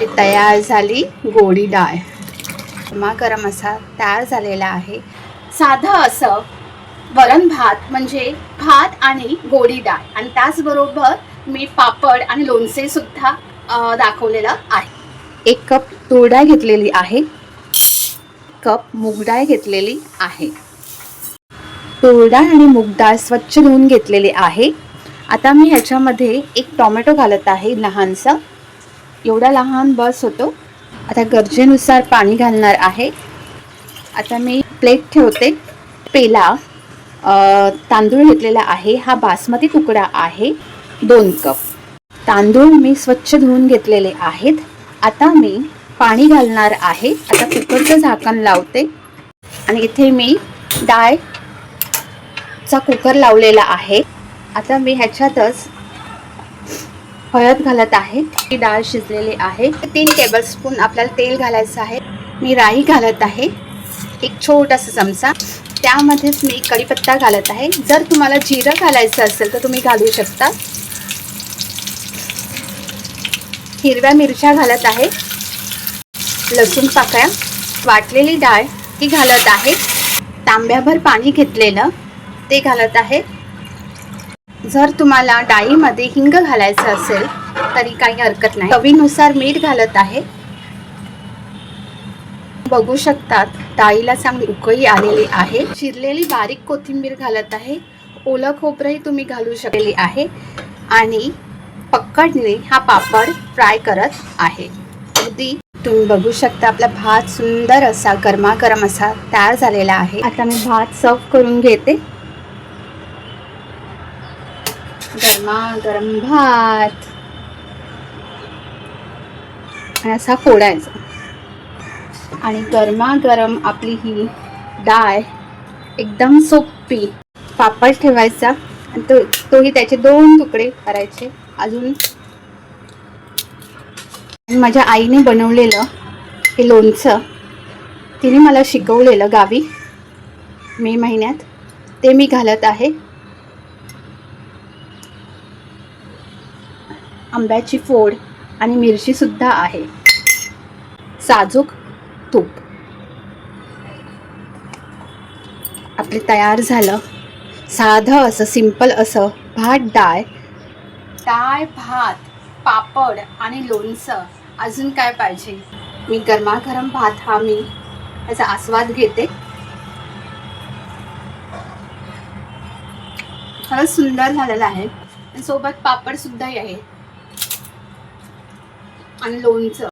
तयार झाली गोडी डाळ. गरम असा तयार झालेला आहे. साधं असं वरण भात म्हणजे भात आणि गोडी डाळ. आणि त्याचबरोबर मी पापड आणि लोणचे सुद्धा दाखवलेलं आहे. एक कप तूर डाळ घेतलेली आहे. कप मूग डाळ घेतलेली आहे. तूर डाळ आणि मूग डाळ स्वच्छ धुवून घेतलेली आहे. आता मी ह्याच्यामध्ये एक टोमॅटो घालत आहे लहानसं. एवढा लहान बस होतो. आता गरजेनुसार पाणी घालणार आहे. आता मी प्लेट ठेवते. पेला तांदूळ घेतलेला आहे. हा बासमती तुकडा आहे. दोन कप. तांदूळ मी स्वच्छ धुवून घेतलेले आहेत. आता मी पाणी घालणार आहे. आता कुकरचं झाकण लावते. आणि इथे मी डाळचा कुकर लावलेला आहे. आता मी ह्याच्यातच हळद घालत आहे ही डाळ शिजलेली आहे. तीन टेबलस्पून आपल्याला तेल घालायचं आहे. मी राई घालत आहे एक छोटासा चमचा. त्यामध्येच मी कढीपत्ता घालत आहे. जर तुम्हाला जिरं घालायचं असेल तर तुम्ही घालू शकता. हिरव्या मिरच्या घालत आहे. लसूण पाकळ्या वाटलेली डाळ ती घालत आहे. तांब्याभर पाणी घेतलेलं ते घालत आहे. जर तुम्हाला डाळीमध्ये हिंग घालायचं असेल तरी काही हरकत नाही. चवीनुसार मीठ घालत आहे. बघू शकतात डाळीला चांगली उकळी आलेली आहे. चिरलेली बारीक कोथिंबीर घालत आहे. ओलं खोबरंही तुम्ही घालू शकलेली आहे. आणि पक्कडने हा पापड फ्राय करत आहे. अगदी तुम्ही बघू शकता आपला भात सुंदर असा गरमागरम असा तयार झालेला आहे. आता मी भात सर्व करून घेते. गरमागरम भात असा फोडायचा. आणि गरमागरम आपली ही डाळ एकदम सोपी पापड ठेवायचा. आणि तो तोही त्याचे दोन तुकडे करायचे. अजून माझ्या आईने बनवलेलं हे लोणचं तिने मला शिकवलेलं गावी मे महिन्यात. ते मी घालत आहे. आंब्याची फोड आणि मिरची सुद्धा आहे. साजूक तूप. आपले तयार झालं. साधं असं सिंपल असं भात डाळ. डाळ भात पापड आणि लोणचं. अजून काय पाहिजे? मी गरमागरम भात हा मी त्याचा आस्वाद घेते. खरंच सुंदर झालेला आहे. आणि सोबत पापड सुद्धा आहे. आणि लोणचं.